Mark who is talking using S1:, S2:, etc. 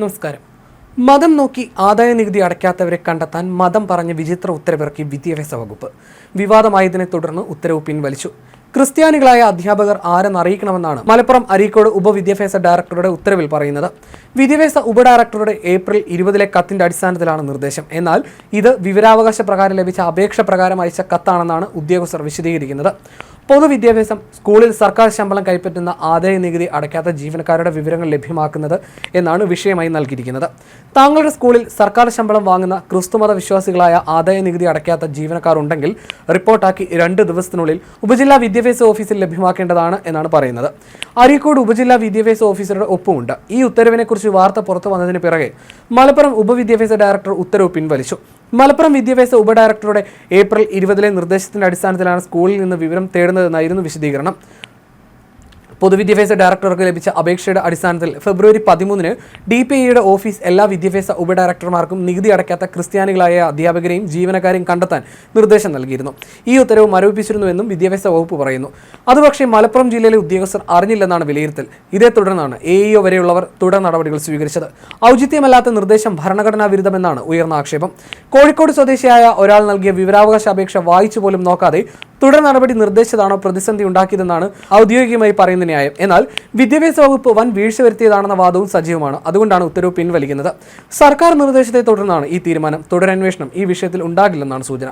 S1: നമസ്കാരം. മതം നോക്കി ആദായ നികുതി അടയ്ക്കാത്തവരെ കണ്ടെത്താൻ മതം പറഞ്ഞ വിചിത്ര ഉത്തരവിറക്കി വിദ്യാഭ്യാസ വകുപ്പ്. വിവാദമായതിനെ തുടർന്ന് ഉത്തരവ് പിൻവലിച്ചു. ക്രിസ്ത്യാനികളായ അധ്യാപകർ ആരെന്നറിയിക്കണമെന്നാണ് മലപ്പുറം അരീക്കോട് ഉപവിദ്യാഭ്യാസ ഡയറക്ടറുടെ ഉത്തരവിൽ പറയുന്നത്. വിദ്യാഭ്യാസ ഉപഡയറക്ടറുടെ ഏപ്രിൽ ഇരുപതിലെ കത്തിന്റെ അടിസ്ഥാനത്തിലാണ് നിർദ്ദേശം. എന്നാൽ ഇത് വിവരാവകാശ പ്രകാരം ലഭിച്ച അപേക്ഷ പ്രകാരം അയച്ച കത്താണെന്നാണ് ഉദ്യോഗസ്ഥർ വിശദീകരിക്കുന്നത്. പൊതുവിദ്യാഭ്യാസം സ്കൂളിൽ സർക്കാർ ശമ്പളം കൈപ്പറ്റുന്ന ആദായ നികുതി അടയ്ക്കാത്ത ജീവനക്കാരുടെ വിവരങ്ങൾ ലഭ്യമാക്കുന്നത് എന്നാണ് വിഷയമായി നൽകിയിരിക്കുന്നത്. താങ്കളുടെ സ്കൂളിൽ സർക്കാർ ശമ്പളം വാങ്ങുന്ന ക്രിസ്തുമത വിശ്വാസികളായ ആദായ നികുതി അടയ്ക്കാത്ത ജീവനക്കാർ ഉണ്ടെങ്കിൽ റിപ്പോർട്ടാക്കി രണ്ട് ദിവസത്തിനുള്ളിൽ ഉപജില്ലാ വിദ്യാഭ്യാസ ഓഫീസിൽ ലഭ്യമാക്കേണ്ടതാണ് എന്നാണ് പറയുന്നത്. അരീക്കോട് ഉപജില്ലാ വിദ്യാഭ്യാസ ഓഫീസറുടെ ഒപ്പമുണ്ട്. ഈ ഉത്തരവിനെക്കുറിച്ച് വാർത്ത പുറത്തു വന്നതിന് പിറകെ മലപ്പുറം ഉപവിദ്യാഭ്യാസ ഡയറക്ടർ ഉത്തരവ് പിൻവലിച്ചു. മലപ്പുറം വിദ്യാഭ്യാസ ഉപഡയറക്ടറുടെ ഏപ്രിൽ ഇരുപതിലെ നിർദ്ദേശത്തിന്റെ അടിസ്ഥാനത്തിലാണ് സ്കൂളിൽ നിന്ന് വിവരം തേടുന്നതെന്നായിരുന്നു വിശദീകരണം. പൊതുവിദ്യാഭ്യാസ ഡയറക്ടർക്ക് ലഭിച്ച അപേക്ഷയുടെ അടിസ്ഥാനത്തിൽ ഫെബ്രുവരി പതിമൂന്നിന് ഡി പി ഐയുടെ ഓഫീസ് എല്ലാ വിദ്യാഭ്യാസ ഉപഡയറക്ടർമാർക്കും നികുതി അടയ്ക്കാത്ത ക്രിസ്ത്യാനികളായ അധ്യാപകരെയും ജീവനക്കാരെയും കണ്ടെത്താൻ നിർദ്ദേശം നൽകിയിരുന്നു. ഈ ഉത്തരവ് മരവിപ്പിച്ചിരുന്നുവെന്നും വിദ്യാഭ്യാസ വകുപ്പ് പറയുന്നു. അതുപക്ഷേ മലപ്പുറം ജില്ലയിലെ ഉദ്യോഗസ്ഥർ അറിഞ്ഞില്ലെന്നാണ് വിലയിരുത്തൽ. ഇതേ തുടർന്നാണ് എ ഇഒ വരെയുള്ളവർ തുടർ നടപടികൾ സ്വീകരിച്ചത്. ഔചിത്യമല്ലാത്ത നിർദ്ദേശം ഭരണഘടനാ വിരുദ്ധമെന്നാണ് ഉയർന്ന ആക്ഷേപം. കോഴിക്കോട് സ്വദേശിയായ ഒരാൾ നൽകിയ വിവരാവകാശ അപേക്ഷ വായിച്ചു പോലും നോക്കാതെ തുടർ നടപടി നിർദ്ദേശിച്ചതാണോ പ്രതിസന്ധി ഉണ്ടാക്കിയതെന്നാണ് ഔദ്യോഗികമായി പറയുന്ന ന്യായം. എന്നാൽ വിദ്യാഭ്യാസ വകുപ്പ് വൻ വീഴ്ച വരുത്തിയതാണെന്ന വാദവും സജീവമാണ്. അതുകൊണ്ടാണ് ഉത്തരവ് പിൻവലിക്കുന്നത്. സർക്കാർ നിർദ്ദേശത്തെ തുടർന്നാണ് ഈ തീരുമാനം. തുടരന്വേഷണം ഈ വിഷയത്തിൽ ഉണ്ടാകില്ലെന്നാണ് സൂചന.